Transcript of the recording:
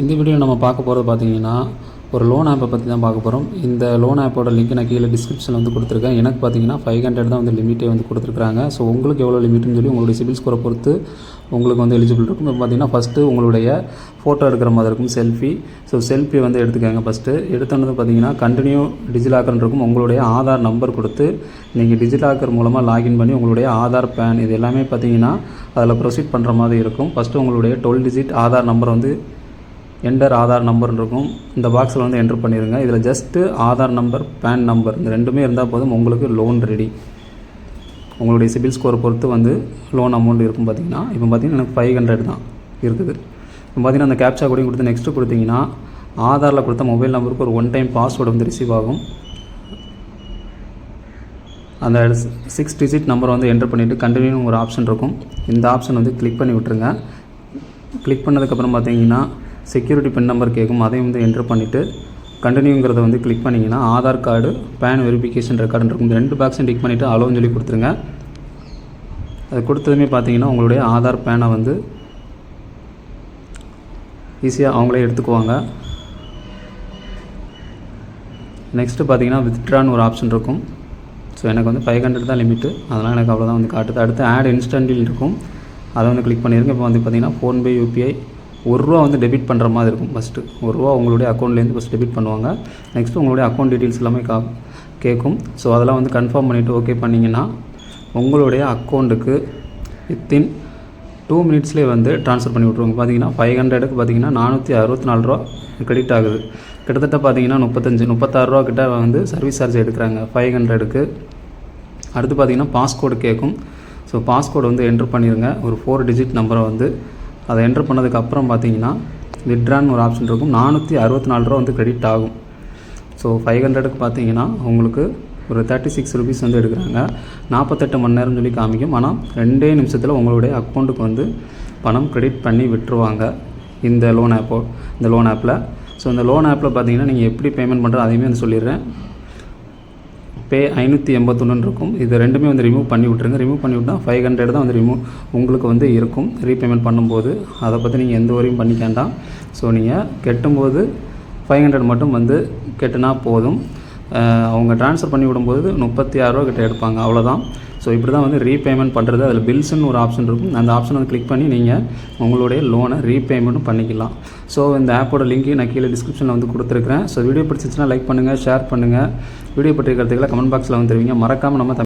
இந்த வீடியோ நம்ம பார்க்க போகிறது பார்த்தீங்கன்னா ஒரு லோன் ஆப்பை பற்றி தான் பார்க்க போகிறோம் இந்த லோன் ஆப்போட லிங்க் நான் கீழே டிஸ்கிரிப்ஷனில் வந்து கொடுத்துருக்கேன். எனக்கு பார்த்தீங்கன்னா ஃபைவ் ஹண்ட்ரட் தான் வந்து லிமிட்டே வந்து கொடுத்துருக்காங்க ஸோ உங்களுக்கு எவ்வளோ லிமிட்னு சொல்லி உங்களுடைய சிபில் ஸ்கோரை பொறுத்து உங்களுக்கு வந்து எலிஜிபிள் இருக்கும். இப்போ பார்த்தீங்கன்னா ஃபஸ்ட்டு உங்களுடைய ஃபோட்டோ எடுக்கிற மாதிரி இருக்கும் செல்ஃபி ஸோ செல்ஃபி வந்து எடுத்துக்கோங்க ஃபஸ்ட்டு எடுத்தோன்னு பார்த்தீங்கன்னா கண்டினியூ டிஜிலாக்கர்னு இருக்கும். உங்களுடைய ஆதார் நம்பர் கொடுத்து நீங்கள் டிஜிலாக்கர் மூலமாக லாகின் பண்ணி உங்களுடைய ஆதார் பேன் இது எல்லாமே பார்த்தீங்கன்னா அதில் ப்ரொசீட் பண்ணுற மாதிரி இருக்கும். ஃபஸ்ட்டு உங்களுடைய டுவெல் டிஜிட் ஆதார் நம்பர் வந்து என்டர் ஆதார் நம்பர்னு இருக்கும் இந்த பாக்ஸில் வந்து என்டர் பண்ணிடுங்க இதில் just Aadhaar number PAN number இந்த ரெண்டுமே இருந்தால் போதும் உங்களுக்கு லோன் ரெடி உங்களுடைய சிபில் ஸ்கோரை பொறுத்து வந்து லோன் அமௌண்ட் இருக்கும் பார்த்தீங்கன்னா இப்போ பார்த்தீங்கன்னா எனக்கு ஃபைவ் ஹண்ட்ரட் தான் இருக்குது. இப்போ பார்த்தீங்கன்னா அந்த கேப்சா கூட கொடுத்து நெக்ஸ்ட்டு கொடுத்தீங்கன்னா ஆதாரில் கொடுத்த மொபைல் நம்பருக்கு ஒரு ஒன் டைம் பாஸ்வேர்டு வந்து ரிசீவ் ஆகும். அந்த சிக்ஸ் டிஜிட் நம்பரை வந்து என்டர் பண்ணிவிட்டு கண்டினியூ ஒரு ஆப்ஷன் இருக்கும் இந்த ஆப்ஷன் வந்து கிளிக் பண்ணி விட்டுருங்க. கிளிக் பண்ணதுக்கப்புறம் பார்த்தீங்கன்னா செக்யூரிட்டி பின் நம்பர் கேட்கும் அதையும் வந்து என்ட்ரு பண்ணிவிட்டு கண்டினியூங்கிறத வந்து கிளிக் பண்ணிங்கன்னா Aadhaar card PAN verification record இருக்கும் இந்த ரெண்டு பாக்ஸும் டிக் பண்ணிவிட்டு அலோன்னு சொல்லி கொடுத்துருங்க. அது கொடுத்ததுமே பார்த்தீங்கன்னா உங்களுடைய ஆதார் பேனை வந்து ஈஸியாக அவங்களே எடுத்துக்குவாங்க. நெக்ஸ்ட்டு பார்த்தீங்கன்னா வித்ட்ரான்னு ஒரு ஆப்ஷன் இருக்கும். ஸோ எனக்கு வந்து ஃபைவ் ஹண்ட்ரட் தான் லிமிட்டு அதெல்லாம் எனக்கு அவ்வளோதான் வந்து காட்டுது. அடுத்து ஆட் இன்ஸ்டன்டில் இருக்கும். அதை வந்து கிளிக் பண்ணியிருக்கேன் இப்போ வந்து பார்த்தீங்கன்னா ஃபோன்பே யூபிஐ ஒரு ரூபா வந்து டெபிட் பண்ணுற மாதிரி இருக்கும் ஃபஸ்ட்டு ஒரு ரூபா உங்களுடைய அக்கௌண்ட்லேருந்து ஃபஸ்ட் டெபிட் பண்ணுவாங்க. நெக்ஸ்ட்டு உங்களுடைய அக்கௌண்ட் டீட்டெயில்ஸ் எல்லாமே கா கேட்கும் ஸோ அதெல்லாம் வந்து கன்ஃபார்ம் பண்ணிவிட்டு ஓகே பண்ணிங்கன்னா உங்களுடைய அக்கௌண்ட்டுக்கு வித்தின் டூ மினிட்ஸ்லேயே வந்து ட்ரான்ஸ்ஃபர் பண்ணி விட்ருவாங்க பார்த்தீங்கன்னா ஃபைவ் ஹண்ட்ரடுக்கு பார்த்தீங்கன்னா நானூற்றி அறுபத்தி நாலு ரூபா கிரெடிட் ஆகுது. கிட்டத்தட்ட பார்த்தீங்கன்னா முப்பத்தஞ்சு முப்பத்தாறு ரூபா கிட்ட வந்து சர்வீஸ் சார்ஜ் எடுக்கிறாங்க. ஃபைவ் ஹண்ட்ரடுக்கு அடுத்து பார்த்தீங்கன்னா பாஸ்கோடு கேட்கும் ஸோ பாஸ்கோடு வந்து என்ட்ரு பண்ணிடுங்க ஒரு ஃபோர் டிஜிட் நம்பரை வந்து அதை என்ட்ரு பண்ணதுக்கப்புறம் பார்த்தீங்கன்னா விட்ரான்னு ஒரு ஆப்ஷன் இருக்கும். நானூற்றி அறுபத்தி நாலு ரூபா வந்து கிரெடிட் ஆகும். ஸோ ஃபைவ் ஹண்ட்ரடுக்கு பார்த்தீங்கன்னா உங்களுக்கு ஒரு தேர்ட்டி சிக்ஸ் ருபீஸ் வந்து எடுக்கிறாங்க. நாற்பத்தெட்டு மணி நேரம் சொல்லி காமிக்கும். ஆனால் ரெண்டே நிமிஷத்தில் உங்களுடைய அக்கௌண்ட்டுக்கு வந்து பணம் கிரெடிட் பண்ணி விட்டுருவாங்க. இந்த லோன் ஆப்போ இந்த லோன் ஆப்பில் ஸோ இந்த லோன் ஆப்பில் பார்த்தீங்கன்னா நீங்கள் எப்படி பேமெண்ட் பண்ணுறது அதையுமே வந்து சொல்லிடுறேன். பே ஐநூற்றி எண்பத்தொன்னு இருக்கும். இது ரெண்டுமே வந்து ரிமூவ் பண்ணி விட்ருங்க ரிமூவ் பண்ணி விட்டால் ஃபைவ் ஹண்ட்ரட் தான் வந்து ரிமூவ் உங்களுக்கு வந்து இருக்கும். ரீபேமெண்ட் பண்ணும்போது. அதை பற்றி நீங்கள் எந்த வரையும் பண்ணிக்கேண்டாம் ஸோ நீங்கள் கெட்டும்போது ஃபைவ் ஹண்ட்ரட் மட்டும் வந்து கெட்டினா போதும். அவங்க ட்ரான்ஸ்ஃபர் பண்ணி விடும்போது முப்பத்தி ஆறுரூவா கிட்ட எடுப்பாங்க. அவ்வளோதான் ஸோ இப்படி தான் வந்து ரீபேமெண்ட் பண்ணுறது அதில் பில்ஸ்னு ஒரு ஆப்ஷன் இருக்கும். அந்த ஆப்ஷனை வந்து கிளிக் பண்ணி நீங்கள் உங்களுடைய லோனை ரீபேமெண்ட்டும் பண்ணிக்கலாம். ஸோ இந்த ஆப்போட லிங்க் நான் கீழே டிஸ்கிரிப்ஷனில் வந்து கொடுத்துருக்கேன் ஸோ வீடியோ பிடிச்சிச்சின்னா லைக் பண்ணுங்கள் ஷேர் பண்ணுங்கள் வீடியோ பற்றிய கருத்துக்களை கமெண்ட் பாக்ஸில் வந்து தருவீங்க. மறக்காமல் நம்ம